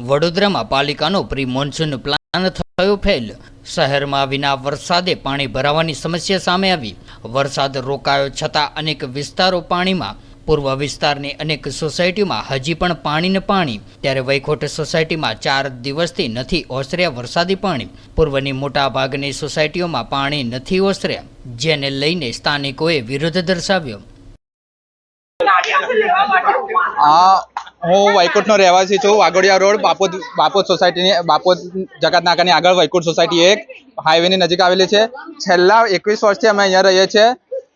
વડોદરામાં પાલિકાનો pre monsoon plan થયો ફેલ. શહેરમાં વિના વરસાદે પાણી ભરાવાની સમસ્યા સામે આવી. વરસાદ રોકાયો છતાં અનેક વિસ્તારો પાણીમાં. પૂર્વ વિસ્તારની અનેક સોસાયટીમાં હજી પણ પાણીને પાણી. ત્યારે વૈખોટ સોસાયટીમાં ચાર દિવસથી નથી ઓસર્યા વરસાદી પાણી. પૂર્વની મોટા ભાગની સોસાયટીઓમાં પાણી નથી ઓસર્યા, જેને લઈને સ્થાનિકોએ વિરોધ દર્શાવ્યો. આ હું વૈકુંઠનો રહેવાસી છું, વાઘોડિયા રોડ, બાપોદ બાપોદ સોસાયટીની, બાપોદ જકાત નાકાની આગળ વૈકુંઠ સોસાયટી એક, હાઈવેની નજીક આવેલી છે. છેલ્લા એકવીસ વર્ષથી અમે અહીંયા રહીએ છીએ.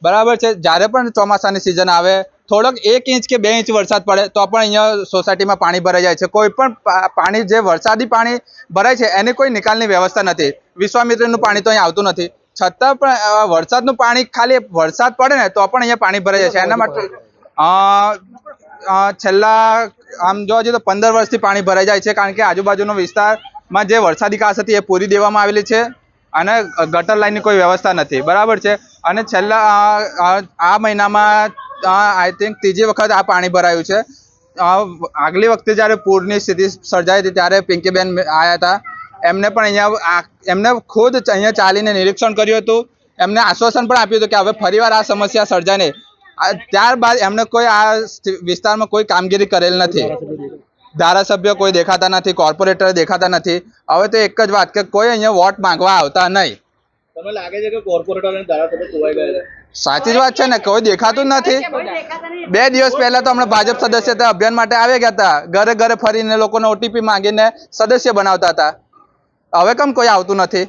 બરાબર છે, જ્યારે પણ ચોમાસાની સિઝન આવે, થોડોક એક ઇંચ કે બે ઇંચ વરસાદ પડે, તો પણ અહીંયા સોસાયટીમાં પાણી ભરાઈ જાય છે. કોઈ પણ પાણી જે વરસાદી પાણી ભરાય છે, એની કોઈ નિકાલની વ્યવસ્થા નથી. વિશ્વામિત્રનું પાણી તો અહીંયા આવતું નથી. છતાં પણ વરસાદનું પાણી ખાલી વરસાદ પડે ને, તો પણ અહીંયા પાણી ભરાઈ જાય છે. એના માટે છેલ્લા આમ જોવા જઈએ તો પંદર વર્ષથી પાણી ભરાઈ જાય છે કારણ કે આજુબાજુનો વિસ્તારમાં જે વરસાદી કાસ હતી એ પૂરી દેવામાં આવેલી છે અને ગટર લાઈનની કોઈ વ્યવસ્થા નથી. બરાબર છે? અને છેલ્લા આ મહિનામાં આઈ થિંક ત્રીજી વખત આ પાણી ભરાયું છે. આગલી વખતે જ્યારે પૂરની સ્થિતિ સર્જાઈ હતી ત્યારે પિંકીબેન આવ્યા હતા. એમને પણ અહીંયા એમને ખુદ અહીંયા ચાલીને નિરીક્ષણ કર્યું હતું. એમને આશ્વાસન પણ આપ્યું હતું કે હવે ફરીવાર આ સમસ્યા સર્જાય નહીં. ત્યારબાદ એમને કોઈ આ વિસ્તારમાં કોઈ કામગીરી કરેલ નથી. ધારાસભ્ય કોઈ દેખાતા નથી કોર્પોરેટર દેખાતા નથી. હવે તો એક જ વાત કે કોઈ અહીંયા વોટ માંગવા આવતા નહીં. તમને લાગે છે કે કોર્પોરેટર અને ધારાસભ્ય ખોવાઈ ગયા સાચી જ વાત છે ને કોઈ દેખાતું જ નથી. બે દિવસ પહેલા તો હમણાં ભાજપ સદસ્યતા અભિયાન માટે આવી ગયા હતા. ઘરે ઘરે ફરીને લોકોને ઓટીપી માંગીને સદસ્ય બનાવતા હતા. હવે કેમ કોઈ આવતું નથી?